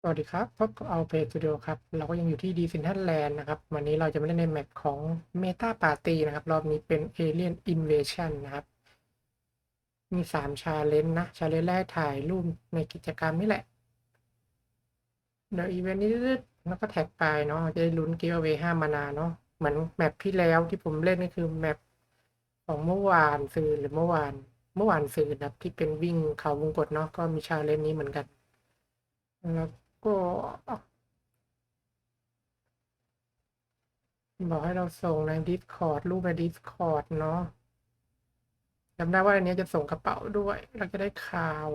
สวัสดีครับพบกับเอาเพจสตูดิโอครับ เราก็ยังอยู่ที่ดีซินทันแลนด์นะครับ วันนี้เราจะมาเล่นในแมปของ Meta Party นะครับ รอบนี้เป็น Alien Invasion นะครับ มีสามชาเลนจ์นะชาเลนจ์แรกถ่ายรูปในกิจกรรมนี่แหละ เดี๋ยวอีเวนต์นี้แล้วก็แท็กไปเนาะจะได้ลุ้นกิฟต์เวห้ามานาเนาะเหมือนแมปที่แล้วที่ผมเล่นก็คือแมปของเมื่อวานซืนหรือเมื่อวาน เมื่อวานซืนนะครับที่เป็นวิ่งเขาวงกตเนาะก็มีชาเลนจ์นี้เหมือนกันแล้ว ก็บอกให้เราส่งใน Discord รูปใน Discord เนาะจำได้ว่าอันนี้จะส่งกระเป๋าด้วย เราจะได้ข่าว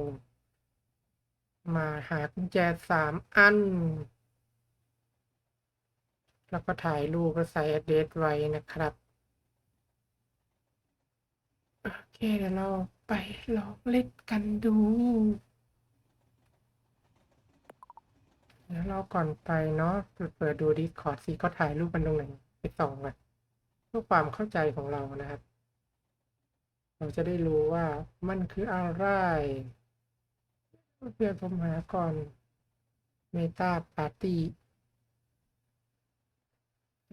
มาหากุญแจสามอัน แล้วก็ถ่ายรูปแล้วใส่ address ไว้นะครับ โอเคเดี๋ยวเราไปลองเล่นกันดู เดี๋ยวเราก่อนไปเนาะเปิดดู Discord สิก็ถ่ายรูปกันตรงไหนไปส่องกันเพื่อความเข้าใจของเรานะครับ เราจะได้รู้ว่ามันคืออะไรเพื่อนผมหาก่อน Meta Party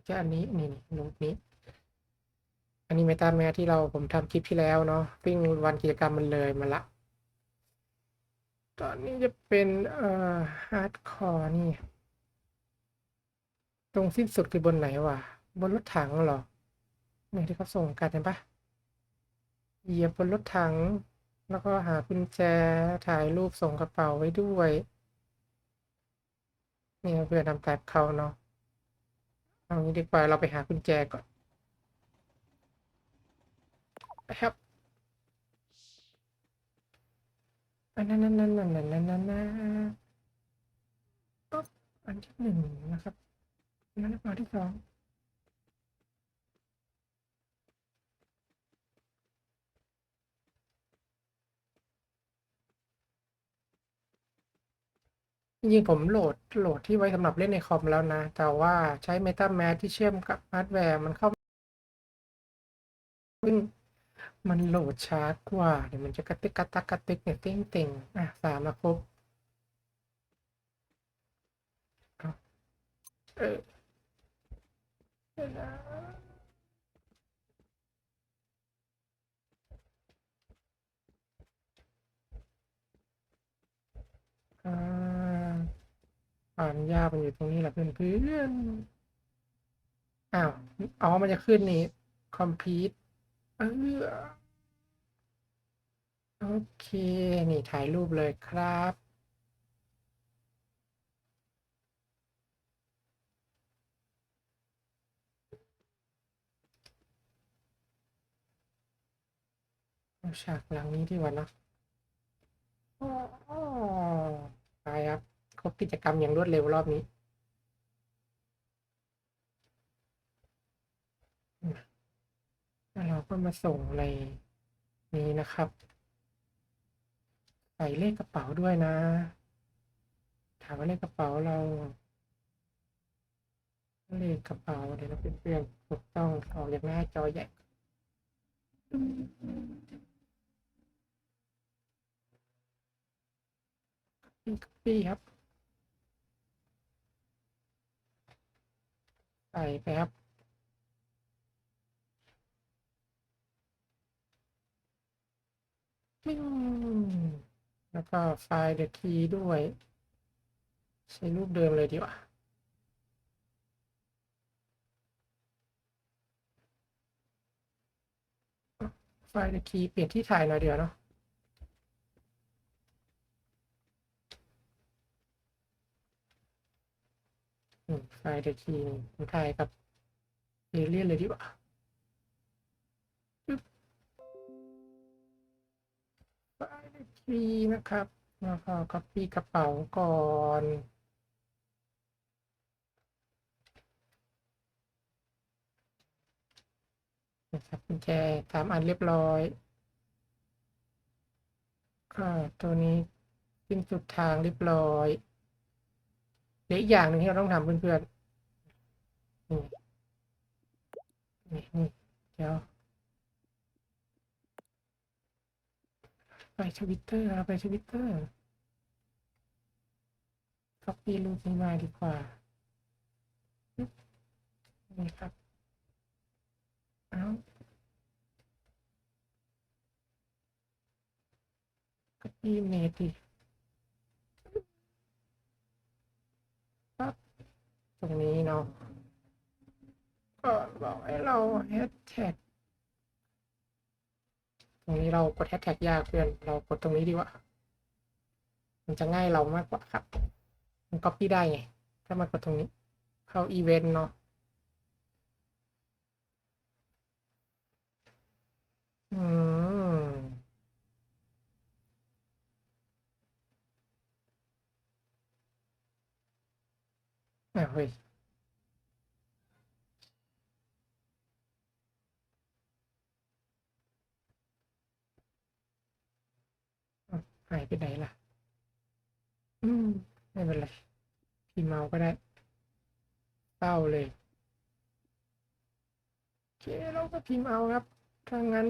จะอันนี้นี่นี่รูปนี้ อันนี้ Meta แมที่เราผมทำคลิปที่แล้วเนาะซึ่งวันกิจกรรมมันเลยมาละ ตอนนี้จะเป็นเอ่อฮาร์ดคอร์นี่ ตรงสิ้นสุดคือบนไหนวะ บนรถถังเหรอเนี่ยที่เขาส่งกันเห็นปะเหยียบบนรถถัง แล้วก็หากุญแจถ่ายรูปส่งกระเป๋าไว้ด้วยเนี่ยเพื่อทำแบบเขาเนาะเอางี้ดีกว่าเราไปหากุญแจก่อนครับ อันนั้นนั่นนั่นนั่นนั่นนั่นนั่นนั่นปุ๊บอันที่หนึ่งนะครับอันนั้นอันที่สองจริงผมโหลดโหลดที่ไว้สำหรับเล่นในคอมแล้วนะ แต่ว่าใช้ MetaMask ที่เชื่อมกับฮาร์ดแวร์มันเข้าซึ่ง มันโหลดช้ากว่าเดี๋ยวมันจะกระติกกระตักกระติกเนี่ยเต้งเต่งอะสามมาครบเออแล้วอ่าอ่านยากมันอยู่ตรงนี้แหละเพื่อนๆอ้าว อ๋อ มันจะขึ้นนี่ complete เออโอเค นี่ถ่ายรูปเลยครับฉากหลังนี้ดีกว่านะอ๋อไปครับ ครบกิจกรรมอย่างรวดเร็วรอบนี้ แล้ว เราก็มาส่งในนี้นะครับใส่เลขกระเป๋าด้วยนะ ถามว่าเลขกระเป๋าเรา เลขกระเป๋าเดี๋ยวเราเพื่อนถูกต้องออกจากหน้าจอใหญ่ีกปี้ครับ ใส่ไปครับ ปิ้ง แล้วก็ไฟล์ the key ด้วย ใช้รูปเดิมเลยดีกว่าไฟล์ the key เปลี่ยนที่ถ่ายหน่อยเดียวเนาะไฟล์ the key ถ่ายกับเอเลียนเลยดีกว่า ล์ the key นะครับแล้วก็ copy กระเป๋าก่อนนะครับกุญแจสามอันเรียบร้อยก็ตัวนี้สิ้นสุดทางเรียบร้อยเหลืออีกอย่างหนึ่งที่เราต้องทำเพื่อนๆนี่นี่นี่เดี๋ยว ไปทวิตเตอร์ไปทวิตเตอร์ copy รูปนี้มาดีกว่า นี่ครับ เอา copy image ดิตรงนี้เนาะก็บอกให้เราแฮชแท็ก ตรงนี้เรากดแฮชแท็กยากเพื่อน เรากดตรงนี้ดีกว่า มันจะง่ายเรามากกว่าครับ มันก๊อปปี้ได้ไง ถ้ามากดตรงนี้ เข้าอีเวนต์เนาะอืมอะเฮ้ย อ้าว หายไปไหนล่ะ อืม ไม่เป็นไรพิมพ์เมาก็ได้เต้าเลย โอเคเราก็พิมพ์เอาครับถ้างั้น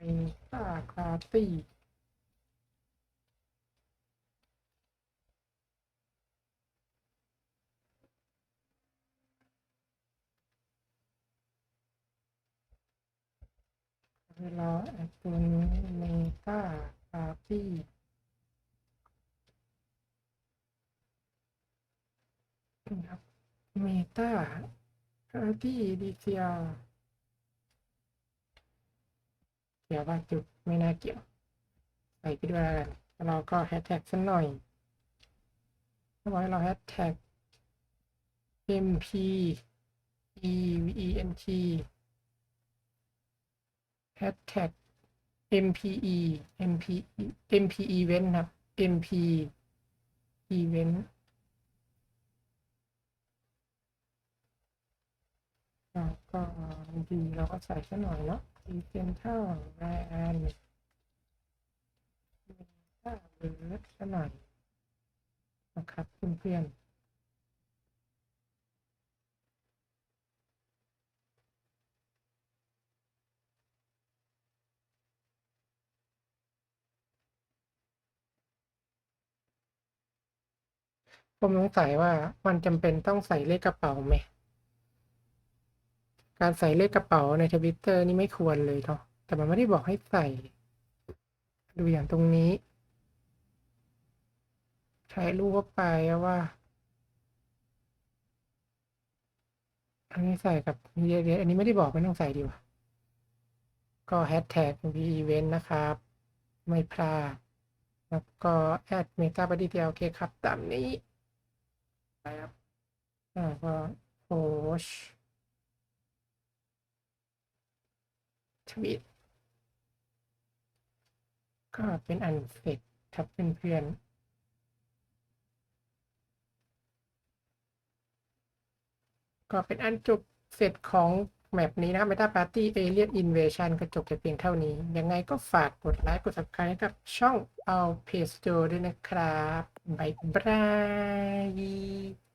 มตาคาตี้เวลาแอดตัวนี้เมตาคาร์ตี้ครับเมตาคาร์ตี้ดีเซีย เกี่ยวว่าจุดไม่น่าเกี่ยวใส่ไปด้วยแล้วกันเราก็แฮชแท็กสักหน่อยเรียบร้เราแฮชแท็ก mp e v e n t แฮชแท็ก mpe mpe mp event ครับ mp event เราก็ดีเราก็ใส่ซะหน่อยเนาะ Central Ryan ถ้าเบิร์ดซะหน่อยนะครับเพื่อนๆผมสงสัยว่ามันจำเป็นต้องใส่เลขกระเป๋าไหม การใส่เลขกระเป๋าในทวิตเตอร์นี่ไม่ควรเลยเนาะแต่มันไม่ได้บอกให้ใส่ ดูอย่างตรงนี้ ใช้รูปเข้าไปว่า อันนี้ใส่กับเดี๋ยวอันนี้ไม่ได้บอกไม่ต้องใส่ดีกว่าก็แฮชแท็ก v event นะครับ ไม่พลาด แล้วก็แอดเมตาบอดี้เดียวโอเคครับ ตามนี้ครับอ่าก็โพส ทวิตก็เป็นอันเสร็จครับเพื่อนๆก็เป็นอันจบเสร็จของแมปนี้นะครับ Meta Party Alien Invasion ก็จบแต่เพียงเท่านี้ ยังไงก็ฝากกดไลค์ กด subscribe กับช่องเอาเพจโจด้วยนะครับ บ๊ายบาย